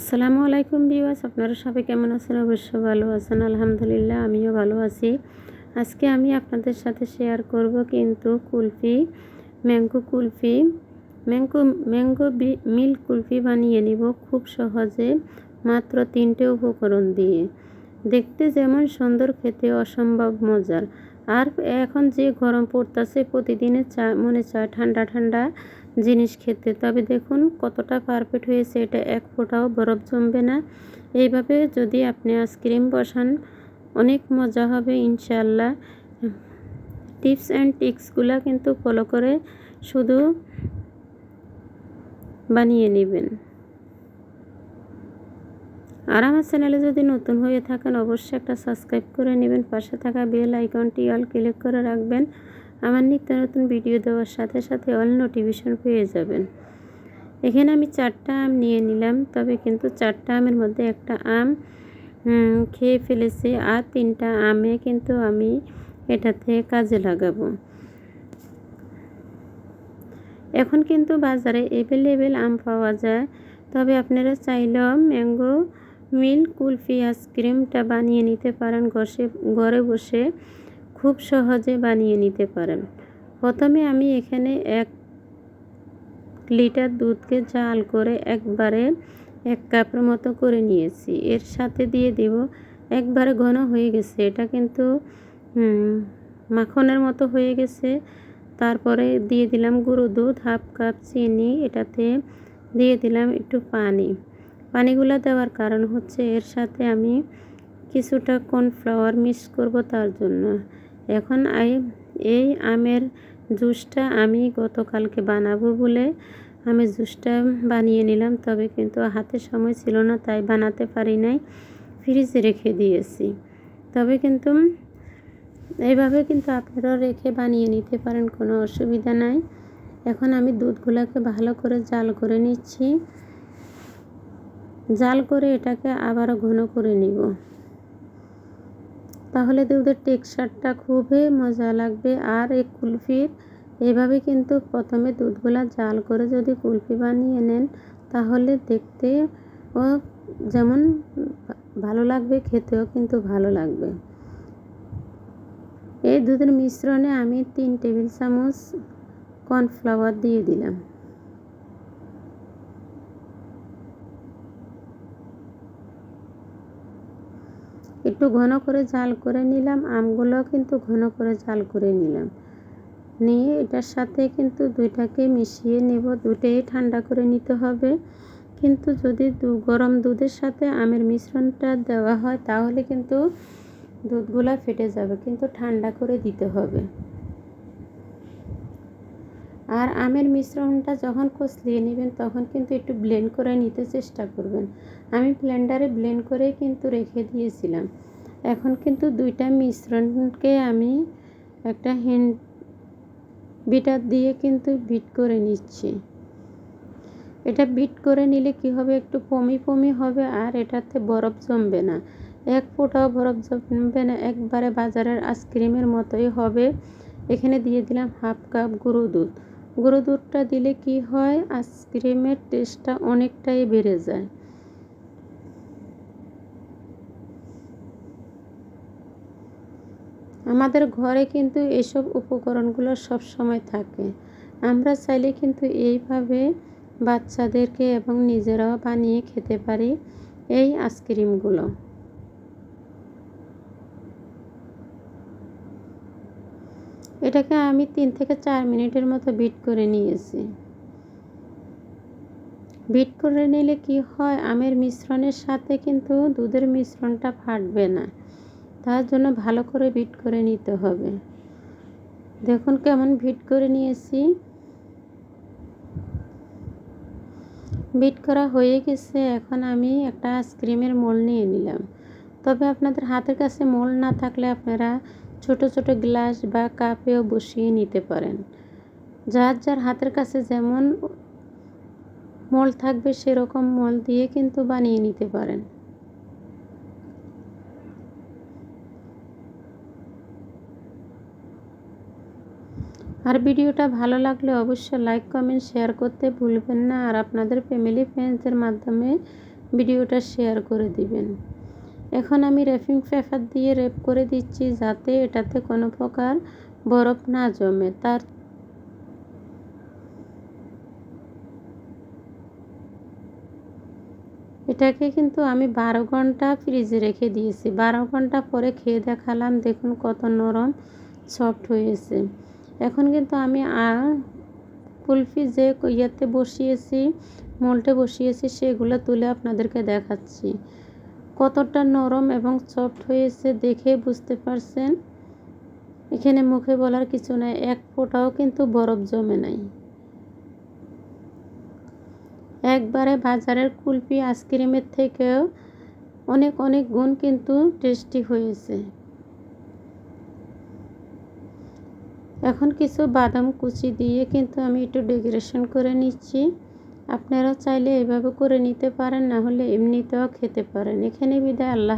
আসসালামু আলাইকুম ভিউয়ার্স, আপনারা সবাই কেমন আছেন? অবশ্যই ভালো আছেন, আলহামদুলিল্লাহ, আমিও ভালো আছি। আজকে আমি আপনাদের সাথে শেয়ার করব কিন্তু kulfi, mango kulfi. Mango mango milk kulfi বানিয়ে নিব খুব সহজে, মাত্র তিনটে উপকরণ দিয়ে। দেখতে যেমন সুন্দর, খেতে অসম্ভব মজার। আর এখন যে গরম পড়তেছে, প্রতিদিনের চা, মনে চায় ঠান্ডা ঠান্ডা জিনিস খেতে। তবে দেখুন কতটা পারফেক্ট হয়েছে, এটা এক ফোঁটাও বরফ জমবে না। এইভাবে যদি আপনি আইসক্রিম বসান, অনেক মজা হবে ইনশাল্লাহ টিপস অ্যান্ড টিক্সগুলো কিন্তু ফলো করে শুধু বানিয়ে নেবেন। আর আমার চ্যানেলে যদি নতুন হয়ে থাকেন, অবশ্যই একটা সাবস্ক্রাইব করে নেবেন। পাশে থাকা বেল আইকনটি অল ক্লিক করে রাখবেন। আমার নিত্য নতুন ভিডিও দেওয়ার সাথে সাথে অল নোটিফিকেশন পেয়ে যাবেন। এখানে আমি চারটা আম নিয়ে নিলাম, তবে কিন্তু চারটা আমের মধ্যে একটা আম খেয়ে ফেলেছি আর তিনটা আমে কিন্তু আমি এটাতে কাজে লাগাবো। এখন কিন্তু বাজারে অ্যাভেলেবেল আম পাওয়া যায়, তবে আপনারা চাইলেও ম্যাঙ্গো মিল্ক কুলফি আইসক্রিমটা বানিয়ে নিতে পারেন ঘষে, ঘরে বসে। খুব সহজে বানিয়ে নিতে পারেন। প্রথমে আমি এখানে এক লিটার দুধকে জাল করে একবারে এক কাপের মতো করে নিয়েছি। এর সাথে দিয়ে দেব, একবারে ঘন হয়ে গেছে। এটা কিন্তু মাখনের মতো হয়ে গেছে। তারপরে দিয়ে দিলাম গুঁড়ো দুধ, হাফ কাপ চিনি, এটাতে দিয়ে দিলাম একটু পানি। পানিগুলো দেওয়ার কারণ হচ্ছে এর সাথে আমি কিছুটা কর্নফ্লাওয়ার মিক্স করব তার জন্য। এখন এই আমের জুসটা আমি গতকালকে বানাবো বলে আমি জুসটা বানিয়ে নিলাম, তবে কিন্তু হাতে সময় ছিল না, তাই বানাতে পারি নাই। ফ্রিজে রেখে দিয়েছি। তবে কিন্তু এইভাবে কিন্তু আপনারাও রেখে বানিয়ে নিতে পারেন, কোনো অসুবিধা নাই। এখন আমি দুধগুলোকে ভালো করে জাল করে নিচ্ছি। জাল করে এটাকে আবারও ঘন করে নিব। তাহলে দুধের টেক্সচারটা খুবই মজা লাগবে। আর এই কুলফির, এভাবে কিন্তু প্রথমে দুধগুলা জাল করে যদি কুলফি বানিয়ে নেন, তাহলে দেখতে ও যেমন ভালো লাগবে, খেতেও কিন্তু ভালো লাগবে। এই দুধের মিশ্রণে আমি তিন টেবিল চামচ কর্নফ্লাওয়ার দিয়ে দিলাম। একটু ঘন করে জাল করে নিলাম, আমগুলো কিন্তু ঘন করে জাল করে নিলাম। নিয়ে এটার সাথে কিন্তু দুইটাকে মিশিয়ে নেব দুটোই ঠান্ডা করে নিতে হবে। কিন্তু যদি গরম দুধের সাথে আমের মিশ্রণটা দেওয়া হয়, তাহলে কিন্তু দুধগুলা ফেটে যাবে, কিন্তু ঠান্ডা করে দিতে হবে। আর আমের মিশ্রণটা যখন কষলিয়ে নেবেন, তখন কিন্তু একটু ব্লেন্ড করে নিতে চেষ্টা করবেন। আমি ব্লেন্ডারে ব্লেন্ড করে কিন্তু রেখে দিয়েছিলাম। এখন কিন্তু দুইটা মিশ্রণকে আমি একটা হ্যান্ড বিটার দিয়ে কিন্তু বিট করে নিচ্ছি। এটা বিট করে নিলে কি হবে? একটু পমি পমি হবে আর এটাতে বরফ জমবে না। এক ফোঁটাও বরফ জমবে না। একবারে বাজারের আইসক্রিমের মতোই হবে। এখানে দিয়ে দিলাম হাফ কাপ গুঁড়ো দুধ। গুঁড়ো দুধটা দিলে কি হয়? আইসক্রিমের টেস্টটা অনেকটাই বেড়ে যায়। আমাদের ঘরে কিন্তু এসব উপকরণগুলো সব সময় থাকে। আমরা চাইলে কিন্তু এইভাবে বাচ্চাদেরকে এবং নিজেরাও বানিয়ে খেতে পারি এই আইসক্রিমগুলো। এটাকে আমি তিন থেকে চার মিনিটের মতো বিট করে নিয়েছি। বিট করে নিলে কি হয়? আমের মিশ্রণের সাথে কিন্তু দুধের মিশ্রণটা ফাটবে না। তার জন্য ভালো করে বিট করে নিতে হবে। দেখুন কেমন বিট করে নিয়েছি। বিট করা হয়ে গেছে। এখন আমি একটা আইসক্রিমের মোল নিয়ে নিলাম। তবে আপনাদের হাতের কাছে মোল না থাকলে আপনারা ছোট ছোট গ্লাস বা কাপেও বসিয়ে নিতে পারেন। যার যার হাতের কাছে যেমন মল থাকবে সেরকম মল দিয়ে কিন্তু বানিয়ে নিতে পারেন। আর ভিডিওটা ভালো লাগলে অবশ্যই লাইক, কমেন্ট, শেয়ার করতে ভুলবেন না। আর আপনাদের ফ্যামিলি, ফ্রেন্ডসের মাধ্যমে ভিডিওটা শেয়ার করে দিবেন। এখন আমি র্যাপিং পেপার দিয়ে র্যাপ করে দিচ্ছি যাতে এটাতে কোনো প্রকার বরফ না জমে। তার এটাকে কিন্তু আমি বারো ঘণ্টা ফ্রিজে রেখে দিয়েছি। বারো ঘণ্টা পরে খেয়ে দেখালাম, দেখুন কত নরম, সফট হয়েছে। এখন কিন্তু আমি আর কুলফি যে ইয়েতে বসিয়েছি, মোল্টে বসিয়েছি, সেগুলো তুলে আপনাদেরকে দেখাচ্ছি। কতটা নরম এবং সফট হয়েছে দেখে বুঝতে পারছেন? এখানে মুখে বলার কিছু নাই, এক ফোঁটাও কিন্তু বরফ জমে নাই। একবারে বাজারের কুলপি আইসক্রিমের থেকেও অনেক অনেক গুণ কিন্তু টেস্টি হয়েছে। এখন কিছু বাদাম কুচি দিয়ে কিন্তু আমি একটু ডেকোরেশন করে নিচ্ছি। আপনারা চাইলে এভাবে করে নিতে পারেন না হলে এমনিতেও খেতে পারেন। এখানে বিদায় আল্লাহ